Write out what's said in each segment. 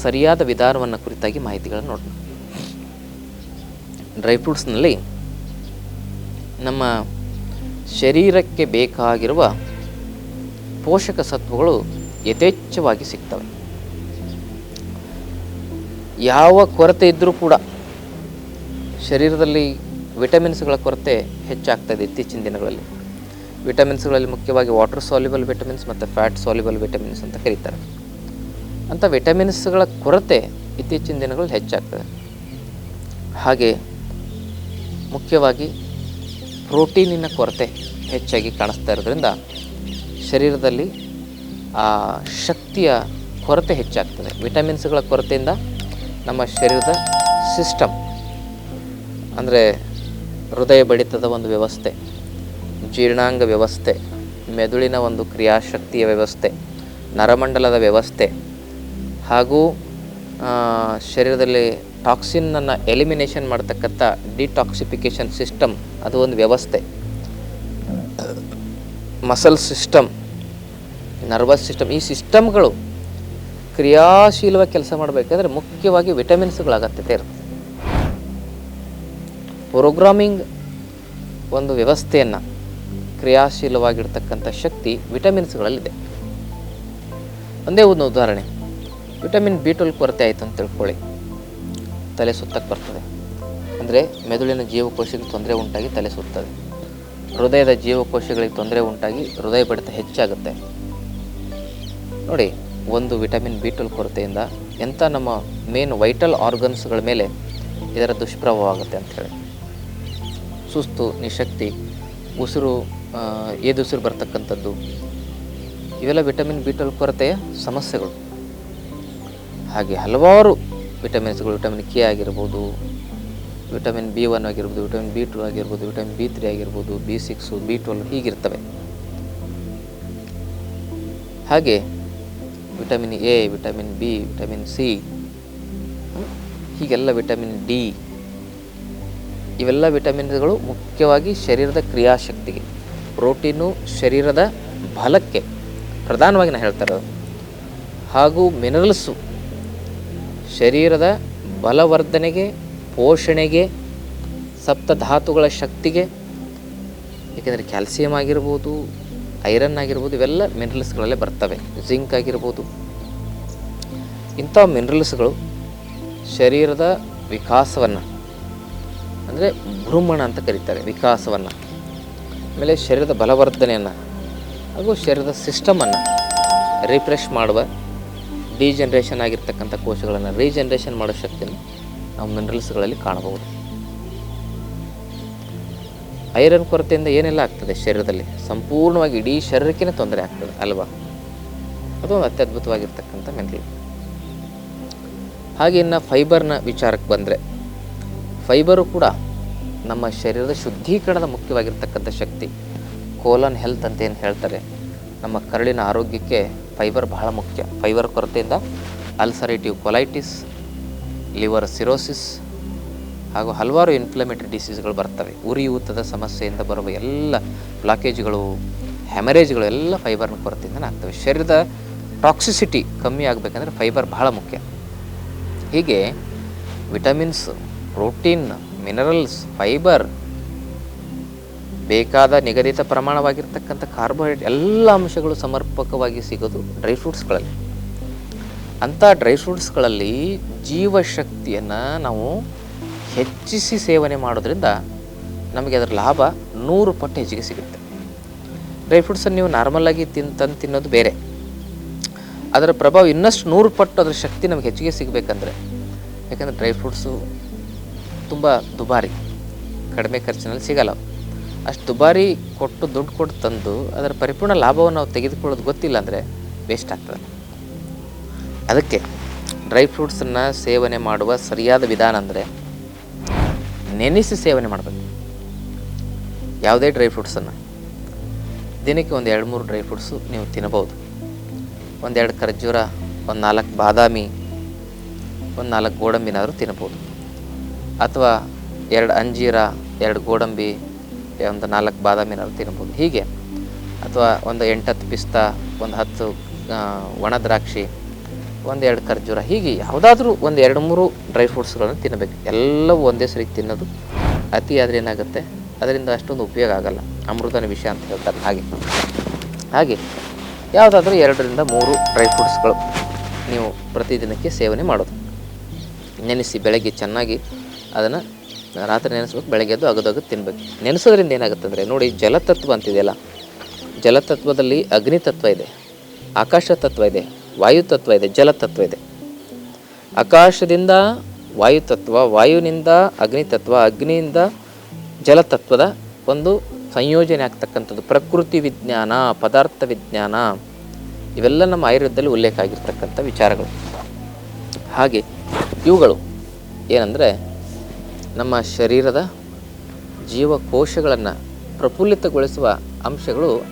ಸರಿಯಾದ ವಿಧಾನವನ್ನು ಕುರಿತಾಗಿ ಮಾಹಿತಿಗಳನ್ನು ನೋಡೋಣ. ಡ್ರೈ ಫ್ರೂಟ್ಸ್ನಲ್ಲಿ ನಮ್ಮ ಶರೀರಕ್ಕೆ ಬೇಕಾಗಿರುವ ಪೋಷಕ ಸತ್ವಗಳು ಯಥೇಚ್ಛವಾಗಿ ಸಿಗ್ತವೆ. ಯಾವ ಕೊರತೆ ಇದ್ದರೂ ಕೂಡ ಶರೀರದಲ್ಲಿ ವಿಟಮಿನ್ಸ್ಗಳ ಕೊರತೆ ಹೆಚ್ಚಾಗ್ತದೆ ಇತ್ತೀಚಿನ ದಿನಗಳಲ್ಲಿ. ವಿಟಮಿನ್ಸ್ಗಳಲ್ಲಿ ಮುಖ್ಯವಾಗಿ ವಾಟರ್ ಸಾಲ್ಯುಬಲ್ ವಿಟಮಿನ್ಸ್ ಮತ್ತು ಫ್ಯಾಟ್ ಸಾಲ್ಯುಬಲ್ ವಿಟಮಿನ್ಸ್ ಅಂತ ಕರೀತಾರೆ. ಅಂಥ ವಿಟಮಿನ್ಸ್ಗಳ ಕೊರತೆ ಇತ್ತೀಚಿನ ದಿನಗಳಲ್ಲಿ ಹೆಚ್ಚಾಗ್ತದೆ. ಹಾಗೆ ಮುಖ್ಯವಾಗಿ ಪ್ರೋಟೀನಿನ ಕೊರತೆ ಹೆಚ್ಚಾಗಿ ಕಾಣಿಸ್ತಾ ಇರೋದ್ರಿಂದ ಶರೀರದಲ್ಲಿ ಆ ಶಕ್ತಿಯ ಕೊರತೆ ಹೆಚ್ಚಾಗ್ತದೆ. ವಿಟಮಿನ್ಸ್ಗಳ ಕೊರತೆಯಿಂದ ನಮ್ಮ ಶರೀರದ ಸಿಸ್ಟಮ್ ಅಂದರೆ ಹೃದಯ ಬಡಿತದ ಒಂದು ವ್ಯವಸ್ಥೆ, ಜೀರ್ಣಾಂಗ ವ್ಯವಸ್ಥೆ, ಮೆದುಳಿನ ಒಂದು ಕ್ರಿಯಾಶಕ್ತಿಯ ವ್ಯವಸ್ಥೆ, ನರಮಂಡಲದ ವ್ಯವಸ್ಥೆ ಹಾಗೂ ಶರೀರದಲ್ಲಿ ಟಾಕ್ಸಿನ್ನನ್ನು ಎಲಿಮಿನೇಷನ್ ಮಾಡ್ತಕ್ಕಂಥ ಡಿಟಾಕ್ಸಿಫಿಕೇಷನ್ ಸಿಸ್ಟಮ್, ಅದು ಒಂದು ವ್ಯವಸ್ಥೆ. ಮಸಲ್ ಸಿಸ್ಟಮ್, ನರ್ವಸ್ ಸಿಸ್ಟಮ್, ಈ ಸಿಸ್ಟಮ್ಗಳು ಕ್ರಿಯಾಶೀಲವಾಗಿ ಕೆಲಸ ಮಾಡಬೇಕಾದ್ರೆ ಮುಖ್ಯವಾಗಿ ವಿಟಮಿನ್ಸ್ಗಳ ಅಗತ್ಯತೆ ಇರುತ್ತೆ ಪ್ರೋಗ್ರಾಮಿಂಗ್ ಒಂದು ವ್ಯವಸ್ಥೆಯನ್ನು ಕ್ರಿಯಾಶೀಲವಾಗಿರ್ತಕ್ಕಂಥ ಶಕ್ತಿ ವಿಟಮಿನ್ಸ್ಗಳಲ್ಲಿದೆ. ಒಂದೇ ಒಂದು ಉದಾಹರಣೆ. ವಿಟಮಿನ್ ಬಿ ಟ್ವೆಲ್ ಕೊರತೆ ಆಯಿತು ಅಂತ ತಿಳ್ಕೊಳ್ಳಿ. ತಲೆ ಸುತ್ತಕ್ಕೆ ಬರ್ತದೆ. ಅಂದರೆ ಮೆದುಳಿನ ಜೀವಕೋಶಕ್ಕೆ ತೊಂದರೆ ಉಂಟಾಗಿ ತಲೆ ಸುತ್ತದೆ. ಹೃದಯದ ಜೀವಕೋಶಗಳಿಗೆ ತೊಂದರೆ ಉಂಟಾಗಿ ಹೃದಯ ಬಡಿತ ಹೆಚ್ಚಾಗುತ್ತೆ. ನೋಡಿ, ಒಂದು ವಿಟಮಿನ್ ಬಿ ಟ್ವೆಲ್ ಕೊರತೆಯಿಂದ ಎಂಥ ನಮ್ಮ ಮೇನ್ ವೈಟಲ್ ಆರ್ಗನ್ಸ್ಗಳ ಮೇಲೆ ಇದರ ದುಷ್ಪ್ರಭಾವ ಆಗುತ್ತೆ ಅಂಥೇಳಿ ಸುಸ್ತು, ನಿಶಕ್ತಿ, ಉಸಿರು ಏದುಸಿರು ಬರ್ತಕ್ಕಂಥದ್ದು, ಇವೆಲ್ಲ ವಿಟಮಿನ್ ಬಿ ಟ್ವೆಲ್ ಕೊರತೆಯ ಸಮಸ್ಯೆಗಳು. ಹಾಗೆ ಹಲವಾರು ವಿಟಮಿನ್ಸ್ಗಳು, ವಿಟಮಿನ್ ಕೆ ಆಗಿರ್ಬೋದು, ವಿಟಮಿನ್ ಬಿ ಒನ್ ಆಗಿರ್ಬೋದು, ವಿಟಮಿನ್ ಬಿ ಟು ಆಗಿರ್ಬೋದು, ವಿಟಮಿನ್ ಬಿ ತ್ರೀ ಆಗಿರ್ಬೋದು, ಬಿ ಸಿಕ್ಸು, ಬಿ ಟ್ವೆಲ್ ಹೀಗಿರ್ತವೆ. ಹಾಗೆ vitamin A, vitamin B, vitamin C ಹೀಗೆಲ್ಲ ವಿಟಮಿನ್ ಡಿ, ಇವೆಲ್ಲ ವಿಟಮಿನ್ಗಳು ಮುಖ್ಯವಾಗಿ ಶರೀರದ ಕ್ರಿಯಾಶಕ್ತಿಗೆ, ಪ್ರೋಟೀನು ಶರೀರದ ಬಲಕ್ಕೆ ಪ್ರಧಾನವಾಗಿ ನಾನು ಹೇಳ್ತಾ ಇರೋದು. ಹಾಗೂ ಮಿನರಲ್ಸು ಶರೀರದ ಬಲವರ್ಧನೆಗೆ, ಪೋಷಣೆಗೆ ಸಪ್ತಧಾತುಗಳ ಶಕ್ತಿಗೆ, ಏಕೆಂದರೆ ಕ್ಯಾಲ್ಸಿಯಂ ಆಗಿರ್ಬೋದು, ಐರನ್ ಆಗಿರ್ಬೋದು, ಇವೆಲ್ಲ ಮಿನರಲ್ಸ್ಗಳಲ್ಲೇ ಬರ್ತವೆ. ಜಿಂಕ್ ಆಗಿರ್ಬೋದು. ಇಂಥ ಮಿನರಲ್ಸ್ಗಳು ಶರೀರದ ವಿಕಾಸವನ್ನು, ಅಂದರೆ ಭ್ರೂಮಣ ಅಂತ ಕರೀತಾರೆ, ವಿಕಾಸವನ್ನು. ಆಮೇಲೆ ಶರೀರದ ಬಲವರ್ಧನೆಯನ್ನು, ಹಾಗೂ ಶರೀರದ ಸಿಸ್ಟಮನ್ನು, ರಿಫ್ರೆಶ್ ಮಾಡುವ ಡಿಜನ್ರೇಷನ್ ಆಗಿರ್ತಕ್ಕಂಥ ಕೋಶಗಳನ್ನು ರೀಜನ್ರೇಷನ್ ಮಾಡೋ ಶಕ್ತಿಯನ್ನು ನಾವು ಮಿನರಲ್ಸ್ಗಳಲ್ಲಿ ಕಾಣಬಹುದು. ಐರನ್ ಕೊರತೆಯಿಂದ ಏನೆಲ್ಲ ಆಗ್ತದೆ ಶರೀರದಲ್ಲಿ? ಸಂಪೂರ್ಣವಾಗಿ ಇಡೀ ಶರೀರಕ್ಕೇ ತೊಂದರೆ ಆಗ್ತದೆ, ಅಲ್ವಾ? ಅದು ಒಂದು ಅತ್ಯದ್ಭುತವಾಗಿರ್ತಕ್ಕಂಥ ಮೆನರಲ್ ಹಾಗೆ ಇನ್ನು ಫೈಬರ್ನ ವಿಚಾರಕ್ಕೆ ಬಂದರೆ ಫೈಬರು ಕೂಡ ನಮ್ಮ ಶರೀರದ ಶುದ್ಧೀಕರಣದ ಮುಖ್ಯವಾಗಿರ್ತಕ್ಕಂಥ ಶಕ್ತಿ. ಕೋಲನ್ ಹೆಲ್ತ್ ಅಂತ ಏನು ಹೇಳ್ತಾರೆ? ನಮ್ಮ ಕರಳಿನ ಆರೋಗ್ಯಕ್ಕೆ ಫೈಬರ್ ಬಹಳ ಮುಖ್ಯ. ಫೈಬರ್ ಕೊರತೆಯಿಂದ ಅಲ್ಸರೇಟಿವ್ ಕೊಲೈಟಿಸ್ ಲಿವರ್ ಸಿರೋಸಿಸ್ ಹಾಗೂ ಹಲವಾರು ಇನ್ಫ್ಲಮೇಟರಿ ಡಿಸೀಸ್ಗಳು ಬರ್ತವೆ. ಉರಿಯೂತದ ಸಮಸ್ಯೆಯಿಂದ ಬರುವ ಎಲ್ಲ ಬ್ಲಾಕೇಜ್ಗಳು ಹ್ಯಾಮರೇಜ್ಗಳು ಎಲ್ಲ ಫೈಬರ್ನ ಕೊರತೆಯಿಂದನೇ ಆಗ್ತವೆ. ಶರೀರದ ಟಾಕ್ಸಿಸಿಟಿ ಕಮ್ಮಿ ಆಗಬೇಕಂದ್ರೆ ಫೈಬರ್ ಬಹಳ ಮುಖ್ಯ. ಹೀಗೆ ವಿಟಮಿನ್ಸ್ ಪ್ರೋಟೀನ್ ಮಿನರಲ್ಸ್ ಫೈಬರ್ ಬೇಕಾದ ನಿಗದಿತ ಪ್ರಮಾಣವಾಗಿರ್ತಕ್ಕಂಥ ಕಾರ್ಬೋಹೈಡ್ರೇಟ್ ಎಲ್ಲ ಅಂಶಗಳು ಸಮರ್ಪಕವಾಗಿ ಸಿಗೋದು ಡ್ರೈ ಫ್ರೂಟ್ಸ್ಗಳಲ್ಲಿ. ಅಂಥ ಡ್ರೈ ಫ್ರೂಟ್ಸ್ಗಳಲ್ಲಿ ಜೀವಶಕ್ತಿಯನ್ನು ನಾವು ಹೆಚ್ಚಿಸಿ ಸೇವನೆ ಮಾಡೋದ್ರಿಂದ ನಮಗೆ ಅದರ ಲಾಭ ನೂರು ಪಟ್ಟು ಹೆಚ್ಚಿಗೆ ಸಿಗುತ್ತೆ. ಡ್ರೈ ಫ್ರೂಟ್ಸನ್ನು ನೀವು ನಾರ್ಮಲಾಗಿ ತಿಂತಂದು ತಂದು ತಿನ್ನೋದು ಬೇರೆ. ಅದರ ಪ್ರಭಾವ ಇನ್ನಷ್ಟು ನೂರು ಪಟ್ಟು ಅದರ ಶಕ್ತಿ ನಮಗೆ ಹೆಚ್ಚಿಗೆ ಸಿಗಬೇಕಂದ್ರೆ, ಯಾಕಂದರೆ ಡ್ರೈ ಫ್ರೂಟ್ಸು ತುಂಬ ದುಬಾರಿ. ಕಡಿಮೆ ಖರ್ಚಿನಲ್ಲಿ ಸಿಗಲ್ಲ. ಅಷ್ಟು ದುಬಾರಿ ಕೊಟ್ಟು ದುಡ್ಡು ಕೊಟ್ಟು ತಂದು ಅದರ ಪರಿಪೂರ್ಣ ಲಾಭವನ್ನು ನಾವು ತೆಗೆದುಕೊಳ್ಳೋದು ಗೊತ್ತಿಲ್ಲ ಅಂದರೆ ವೇಸ್ಟ್ ಆಗ್ತದೆ. ಅದಕ್ಕೆ ಡ್ರೈ ಫ್ರೂಟ್ಸನ್ನು ಸೇವನೆ ಮಾಡುವ ಸರಿಯಾದ ವಿಧಾನ ಅಂದರೆ ನೆನೆಸಿ ಸೇವನೆ ಮಾಡಬೇಕು. ಯಾವುದೇ ಡ್ರೈ ಫ್ರೂಟ್ಸನ್ನು ದಿನಕ್ಕೆ ಒಂದು ಎರಡು ಮೂರು ಡ್ರೈ ಫ್ರೂಟ್ಸು ನೀವು ತಿನ್ನಬಹುದು. ಒಂದೆರಡು ಖರ್ಜೂರ, ಒಂದು ನಾಲ್ಕು ಬಾದಾಮಿ, ಒಂದು ನಾಲ್ಕು ಗೋಡಂಬಿನಾದರೂ ತಿನ್ಬೋದು ಅಥವಾ ಎರಡು ಅಂಜೀರ, ಎರಡು ಗೋಡಂಬಿ ಒಂದು ನಾಲ್ಕು ಬಾದಾಮಿನಾದ್ರು ತಿನ್ಬೋದು. ಹೀಗೆ. ಅಥವಾ ಒಂದು ಎಂಟತ್ತು ಪಿಸ್ತಾ, ಒಂದು ಹತ್ತು ಒಣ ದ್ರಾಕ್ಷಿ ಒಂದೆರಡು ಖರ್ಜೂರ, ಹೀಗೆ ಯಾವುದಾದ್ರೂ ಒಂದು ಎರಡು ಮೂರು ಡ್ರೈ ಫ್ರೂಟ್ಸ್ಗಳನ್ನು ತಿನ್ನಬೇಕು ಎಲ್ಲವೂ ಒಂದೇ ಸರಿ ತಿನ್ನೋದು ಅತಿ ಆದರೆ ಏನಾಗುತ್ತೆ? ಅದರಿಂದ ಅಷ್ಟೊಂದು ಉಪಯೋಗ ಆಗಲ್ಲ. ಅಮೃತನ ವಿಷಯ ಅಂತ ಹೇಳ್ತಾರೆ. ಹಾಗೆ. ಹಾಗೆ ಯಾವುದಾದ್ರೂ ಎರಡರಿಂದ ಮೂರು ಡ್ರೈ ಫ್ರೂಟ್ಸ್ಗಳು ನೀವು ಪ್ರತಿದಿನಕ್ಕೆ ಸೇವನೆ ಮಾಡೋದು. ನೆನೆಸಿ, ಬೆಳಗ್ಗೆ ಚೆನ್ನಾಗಿ ಅದನ್ನು ರಾತ್ರಿ ನೆನೆಸ್ಬೇಕು, ಬೆಳಗ್ಗೆ ಎದ್ದು ಅಗದಗದು ತಿನ್ನಬೇಕು ನೆನೆಸೋದ್ರಿಂದ ಏನಾಗುತ್ತೆ ಅಂದರೆ ನೋಡಿ ಜಲತತ್ವ ಅಂತಿದೆಯಲ್ಲ, ಜಲತತ್ವದಲ್ಲಿ ಅಗ್ನಿ ತತ್ವ ಇದೆ, ಆಕಾಶ ತತ್ವ ಇದೆ, ವಾಯು ತತ್ವ ಇದೆ ಜಲತತ್ವ ಇದೆ. ಆಕಾಶದಿಂದ ವಾಯು ತತ್ವ ವಾಯುವಿನಿಂದ ಅಗ್ನಿ ತತ್ವ, ಅಗ್ನಿಯಿಂದ ಜಲತತ್ವದ ಒಂದು ಸಂಯೋಜನೆ ಆಗ್ತಕ್ಕಂಥದ್ದು. ಪ್ರಕೃತಿ ವಿಜ್ಞಾನ, ಪದಾರ್ಥ ವಿಜ್ಞಾನ, ಇವೆಲ್ಲ ನಮ್ಮ ಆಯುರ್ವೇದದಲ್ಲಿ ಉಲ್ಲೇಖ ಆಗಿರ್ತಕ್ಕಂಥ ವಿಚಾರಗಳು. ಹಾಗೆ ಇವುಗಳು ಏನಂದರೆ ನಮ್ಮ ಶರೀರದ ಜೀವಕೋಶಗಳನ್ನು ಪ್ರಫುಲ್ಲಿತಗೊಳಿಸುವ ಅಂಶಗಳು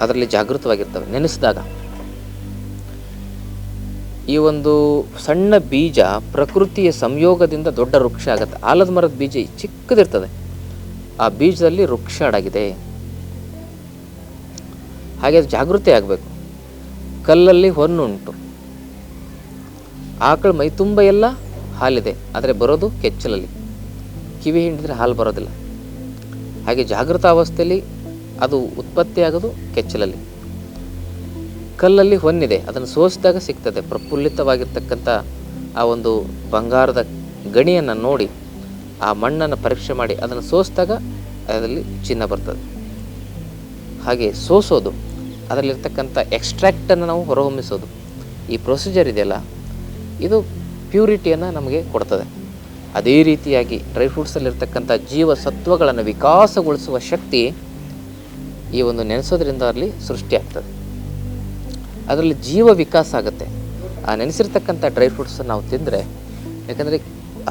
ಅದರಲ್ಲಿ ಜಾಗೃತವಾಗಿರ್ತವೆ. ನೆನೆಸಿದಾಗ ಈ ಒಂದು ಸಣ್ಣ ಬೀಜ ಪ್ರಕೃತಿಯ ಸಂಯೋಗದಿಂದ ದೊಡ್ಡ ವೃಕ್ಷ ಆಗುತ್ತೆ. ಆಲದ ಮರದ ಬೀಜ ಚಿಕ್ಕದಿರ್ತದೆ. ಆ ಬೀಜದಲ್ಲಿ ವೃಕ್ಷ ಅಡಗಿದೆ. ಹಾಗೆ ಅದು ಜಾಗೃತಿ ಆಗಬೇಕು. ಕಲ್ಲಲ್ಲಿ ಹೊನ್ನುಂಟು. ಆಕಳು ಮೈ ತುಂಬ ಎಲ್ಲ ಹಾಲಿದೆ. ಆದರೆ ಬರೋದು ಕೆಚ್ಚಲಲ್ಲಿ. ಕಿವಿ ಹಿಂಡಿದ್ರೆ ಹಾಲು ಬರೋದಿಲ್ಲ. ಹಾಗೆ ಜಾಗೃತ ಅವಸ್ಥೆಯಲ್ಲಿ ಅದು ಉತ್ಪತ್ತಿಯಾಗೋದು ಕೆಚ್ಚಲಲ್ಲಿ. ಕಲ್ಲಲ್ಲಿ ಹೊನ್ನಿದೆ, ಅದನ್ನು ಸೋಸಿದಾಗ ಸಿಗ್ತದೆ. ಪ್ರಫುಲ್ಲಿತವಾಗಿರ್ತಕ್ಕಂಥ ಆ ಒಂದು ಬಂಗಾರದ ಗಣಿಯನ್ನು ನೋಡಿ, ಆ ಮಣ್ಣನ್ನು ಪರೀಕ್ಷೆ ಮಾಡಿ, ಅದನ್ನು ಸೋಸಿದಾಗ ಅದರಲ್ಲಿ ಚಿನ್ನ ಬರ್ತದೆ. ಹಾಗೆ ಸೋಸೋದು, ಅದರಲ್ಲಿರ್ತಕ್ಕಂಥ ಎಕ್ಸ್ಟ್ರಾಕ್ಟನ್ನು ನಾವು ಹೊರಹೊಮ್ಮಿಸೋದು. ಈ ಪ್ರೊಸೀಜರ್ ಇದೆಯಲ್ಲ, ಇದು ಪ್ಯೂರಿಟಿಯನ್ನು ನಮಗೆ ಕೊಡ್ತದೆ. ಅದೇ ರೀತಿಯಾಗಿ ಡ್ರೈ ಫ್ರೂಟ್ಸಲ್ಲಿರ್ತಕ್ಕಂಥ ಜೀವಸತ್ವಗಳನ್ನು ವಿಕಾಸಗೊಳಿಸುವ ಶಕ್ತಿ ಈ ಒಂದು ನೆನೆಸೋದ್ರಿಂದ ಅಲ್ಲಿ ಸೃಷ್ಟಿಯಾಗ್ತದೆ ಅದರಲ್ಲಿ ಜೀವ ವಿಕಾಸ ಆಗುತ್ತೆ. ಆ ನೆನೆಸಿರ್ತಕ್ಕಂಥ ಡ್ರೈ ಫ್ರೂಟ್ಸನ್ನು ನಾವು ತಿಂದರೆ, ಯಾಕಂದರೆ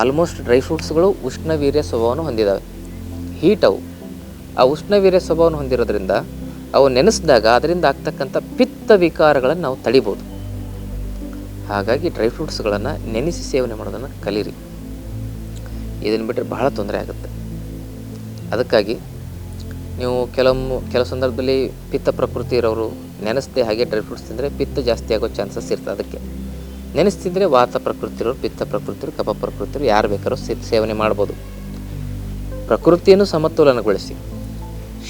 ಆಲ್ಮೋಸ್ಟ್ ಡ್ರೈ ಫ್ರೂಟ್ಸ್ಗಳು ಉಷ್ಣವೀರ್ಯ ಸ್ವಭಾವವನ್ನು ಹೊಂದಿದ್ದಾವೆ ಹೀಟ್ ಅವು. ಆ ಉಷ್ಣವೀರ್ಯ ಸ್ವಭಾವವನ್ನು ಹೊಂದಿರೋದ್ರಿಂದ, ಅವು ನೆನೆಸಿದಾಗ ಅದರಿಂದ ಆಗ್ತಕ್ಕಂಥ ಪಿತ್ತ ವಿಕಾರಗಳನ್ನು ನಾವು ತಡಿಬೋದು. ಹಾಗಾಗಿ ಡ್ರೈ ಫ್ರೂಟ್ಸ್ಗಳನ್ನು ನೆನೆಸಿ ಸೇವನೆ ಮಾಡೋದನ್ನು ಕಲೀರಿ. ಇದನ್ನು ಬಿಟ್ಟರೆ ಬಹಳ ತೊಂದರೆ ಆಗುತ್ತೆ. ಅದಕ್ಕಾಗಿ ನೀವು ಕೆಲವೊಮ್ಮೆ ಕೆಲವು ಸಂದರ್ಭದಲ್ಲಿ ಪಿತ್ತ ಪ್ರಕೃತಿ ಇರೋರು ನೆನೆಸದೆ ಹಾಗೆ ಡ್ರೈ ಫ್ರೂಟ್ಸ್ ತಿಂದರೆ ಪಿತ್ತ ಜಾಸ್ತಿ ಆಗೋ ಚಾನ್ಸಸ್ ಇರ್ತದೆ ಅದಕ್ಕೆ. ನೆನೆಸ್ತಿದ್ರೆ ವಾತ ಪ್ರಕೃತಿ ಇರೋರು, ಪಿತ್ತ ಪ್ರಕೃತಿ ಇರೋರು, ಕಫ ಪ್ರಕೃತಿ ಇರೋರು ಯಾರು ಬೇಕಾದ್ರೂ ಸೇವನೆ ಮಾಡ್ಬೋದು. ಪ್ರಕೃತಿಯನ್ನು ಸಮತೋಲನಗೊಳಿಸಿ,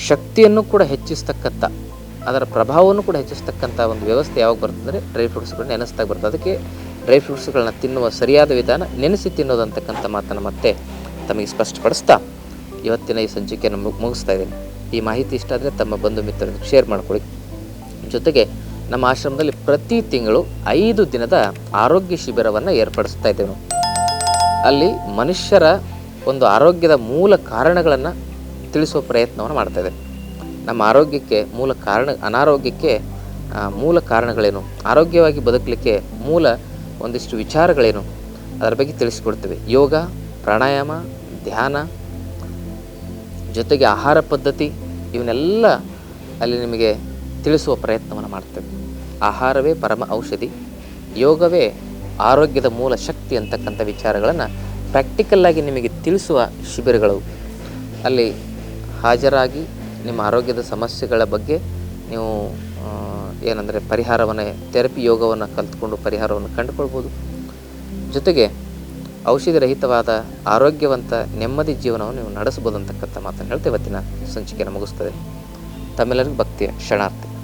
ಶಕ್ತಿಯನ್ನು ಕೂಡ ಹೆಚ್ಚಿಸ್ತಕ್ಕಂಥ, ಅದರ ಪ್ರಭಾವವನ್ನು ಕೂಡ ಹೆಚ್ಚಿಸ್ತಕ್ಕಂಥ ಒಂದು ವ್ಯವಸ್ಥೆ ಯಾವಾಗ ಬರ್ತಂದರೆ ಡ್ರೈ ಫ್ರೂಟ್ಸ್ಗಳು ನೆನೆಸ್ದಾಗ ಬರ್ತದೆ. ಅದಕ್ಕೆ ಡ್ರೈ ಫ್ರೂಟ್ಸ್ಗಳನ್ನ ತಿನ್ನುವ ಸರಿಯಾದ ವಿಧಾನ ನೆನೆಸಿ ತಿನ್ನೋದಂತಕ್ಕಂಥ ಮಾತನ್ನು ಮತ್ತೆ ತಮಗೆ ಸ್ಪಷ್ಟಪಡಿಸ್ತಾ ಇವತ್ತಿನ ಈ ಸಂಚಿಕೆಯನ್ನು ಮುಗ್- ಮುಗಿಸ್ತಾ ಇದ್ದೀನಿ. ಈ ಮಾಹಿತಿ ಇಷ್ಟ ಆದರೆ ತಮ್ಮ ಬಂಧು ಮಿತ್ರರಿಗೆ ಶೇರ್ ಮಾಡಿಕೊಳ್ಳಿ. ಜೊತೆಗೆ ನಮ್ಮ ಆಶ್ರಮದಲ್ಲಿ ಪ್ರತಿ ತಿಂಗಳು ಐದು ದಿನದ ಆರೋಗ್ಯ ಶಿಬಿರವನ್ನು ಏರ್ಪಡಿಸ್ತಾ ಇದ್ದೇವೆ. ಅಲ್ಲಿ ಮನುಷ್ಯರ ಒಂದು ಆರೋಗ್ಯದ ಮೂಲ ಕಾರಣಗಳನ್ನು ತಿಳಿಸುವ ಪ್ರಯತ್ನವನ್ನು ಮಾಡ್ತಾ ಇದೆ ನಮ್ಮ ಆರೋಗ್ಯಕ್ಕೆ ಮೂಲ ಕಾರಣ, ಅನಾರೋಗ್ಯಕ್ಕೆ ಮೂಲ ಕಾರಣಗಳೇನು? ಆರೋಗ್ಯವಾಗಿ ಬದುಕಲಿಕ್ಕೆ ಮೂಲ ಒಂದಿಷ್ಟು ವಿಚಾರಗಳೇನು ಅದರ ಬಗ್ಗೆ ತಿಳಿಸಿಕೊಡ್ತೇವೆ. ಯೋಗ, ಪ್ರಾಣಾಯಾಮ, ಧ್ಯಾನ, ಜೊತೆಗೆ ಆಹಾರ ಪದ್ಧತಿ ಇವನ್ನೆಲ್ಲ ಅಲ್ಲಿ ನಿಮಗೆ ತಿಳಿಸುವ ಪ್ರಯತ್ನವನ್ನು ಮಾಡ್ತೇವೆ. ಆಹಾರವೇ ಪರಮ ಔಷಧಿ, ಯೋಗವೇ ಆರೋಗ್ಯದ ಮೂಲ ಶಕ್ತಿ ಅಂತಕ್ಕಂಥ ವಿಚಾರಗಳನ್ನು ಪ್ರಾಕ್ಟಿಕಲ್ಲಾಗಿ ನಿಮಗೆ ತಿಳಿಸುವ ಶಿಬಿರಗಳು. ಅಲ್ಲಿ ಹಾಜರಾಗಿ ನಿಮ್ಮ ಆರೋಗ್ಯದ ಸಮಸ್ಯೆಗಳ ಬಗ್ಗೆ ನೀವು ಏನಂದರೆ ಪರಿಹಾರವನ್ನು ಥೆರಪಿ ಯೋಗವನ್ನು ಕಲ್ತ್ಕೊಂಡು ಪರಿಹಾರವನ್ನು ಕಂಡುಕೊಳ್ಬೋದು. ಜೊತೆಗೆ ಔಷಧಿ ರಹಿತವಾದ ಆರೋಗ್ಯವಂತ, ನೆಮ್ಮದಿ ಜೀವನವನ್ನು ನೀವು ನಡೆಸಬಹುದು ಅಂತಕ್ಕಂಥ ಮಾತನ್ನು ಹೇಳ್ತೇವೆ ಇವತ್ತಿನ ಸಂಚಿಕೆಯನ್ನು ಮುಗಿಸ್ತದೆ ತಮ್ಮೆಲ್ಲರಿಗೂ ಭಕ್ತಿಯ ಕ್ಷಣಾರ್ಥಿ